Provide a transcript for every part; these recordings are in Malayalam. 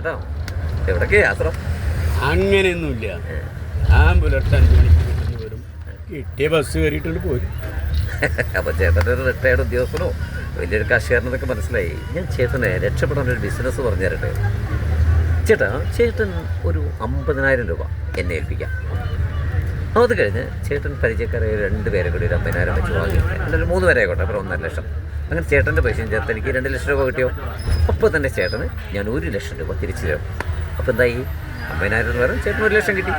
ചേട്ടാ എവിടൊക്കെ യാത്ര? അങ്ങനെയൊന്നുമില്ല. ഞാൻ പുലർച്ചെ അഞ്ച് മണിക്ക് വീട്ടിൽ വരും. കിട്ടിയ ബസ് കയറിയിട്ടുണ്ട് പോരും. അപ്പോൾ ചേട്ടന്റെ ഒരു റിട്ടയർഡ് ഉദ്യോഗസ്ഥനോ വലിയൊരു കർഷകനെന്നൊക്കെ മനസ്സിലായി. ഞാൻ ചേട്ടനെ രക്ഷപ്പെടാൻ ഒരു ബിസിനസ് പറഞ്ഞു തരട്ടെ ചേട്ടാ ചേട്ടൻ ഒരു അമ്പതിനായിരം രൂപ എന്നെ ഏൽപ്പിക്കാം. അത് കഴിഞ്ഞ് ചേട്ടൻ പരിചയക്കാരായ രണ്ട് പേരെ കൂടി ഒരു അമ്പതിനായിരം വെച്ച് വാങ്ങി അല്ലെങ്കിൽ മൂന്ന് പേരെ ആയിക്കോട്ടെ അപ്പോൾ ഒന്നര ലക്ഷം. അങ്ങനെ ചേട്ടന്റെ പൈസയും ചേർത്ത് എനിക്ക് രണ്ട് ലക്ഷം രൂപ കിട്ടിയോ? അപ്പോൾ തന്നെ ചേട്ടന് ഞാൻ ഒരു ലക്ഷം രൂപ തിരിച്ചു തരും. അപ്പോൾ എന്തായി? അമ്പതിനായിരം രൂപ ചേട്ടൻ ഒരു ലക്ഷം കിട്ടി.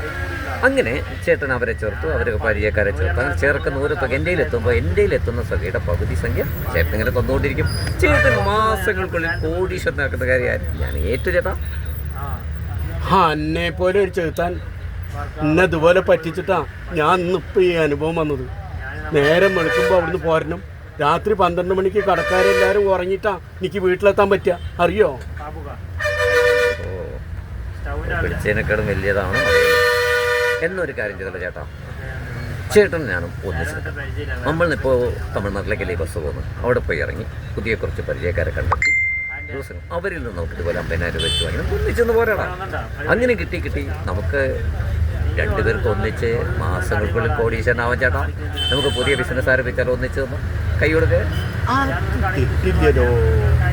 അങ്ങനെ ചേട്ടൻ അവരെ ചേർത്തു അവരെ പരിചയക്കാരെ ചേർത്തു. അങ്ങനെ ചേർക്കുന്ന ഓരോ തുക എന്റെ എത്തുമ്പോൾ എന്റെ എത്തുന്ന തുകയുടെ പകുതി സംഖ്യ ചേട്ടൻ ഇങ്ങനെ തന്നുകൊണ്ടിരിക്കും. ചേട്ടൻ മാസങ്ങൾക്കുള്ളിൽ കോടീശ്വരനാക്കുന്ന കാര്യമായിരുന്നു ഞാൻ ഏറ്റു ചേട്ടാ. എന്നെ പോലെ ഒരു ചെറുത്താൻ എന്നെ ഇതുപോലെ പറ്റിച്ചിട്ടാ ഞാൻ ഇന്നിപ്പോൾ ഈ അനുഭവം വന്നത്. നേരം വെളുക്കുമ്പോൾ അവിടുന്ന് പോരണം. രാത്രി പന്ത്രണ്ട് മണിക്ക് കടക്കാരെല്ലാവരും ഉറങ്ങിട്ടാ എനിക്ക് വീട്ടിലെത്താൻ പറ്റുക. അറിയോ? പിടിച്ചതിനേക്കാളും വലിയതാണ് എന്നൊരു കാര്യം ചെയ്തല്ലോ ചേട്ടാ. ചേട്ടൻ ഞാനും ഒന്നിച്ച് നമ്മളിപ്പോൾ തമിഴ്നാട്ടിലേക്കല്ലേ ബസ് പോകുന്നത്? അവിടെ പോയി ഇറങ്ങി പുതിയ കുറച്ച് പരിചയക്കാരെ കണ്ടെത്തി. ദിവസം അവരിൽ നിന്ന് നമുക്ക് ഇതുപോലെ അമ്പതിനായിരം രൂപ വെച്ച് വാങ്ങി നമുക്ക് ഒന്നിച്ചൊന്ന് പോരാടാ. അങ്ങനെ കിട്ടി കിട്ടി. നമുക്ക് രണ്ടുപേർക്ക് ഒന്നിച്ച് മാസങ്ങൾക്കുള്ളിൽ കോടീശ്വരനാവാൻ ചേട്ടാ. നമുക്ക് പുതിയ ബിസിനസ് ആരംഭിച്ചാൽ ഒന്നിച്ച് തന്നു കൈ കൊടുക്കുക കിട്ടില്ലല്ലോ ആ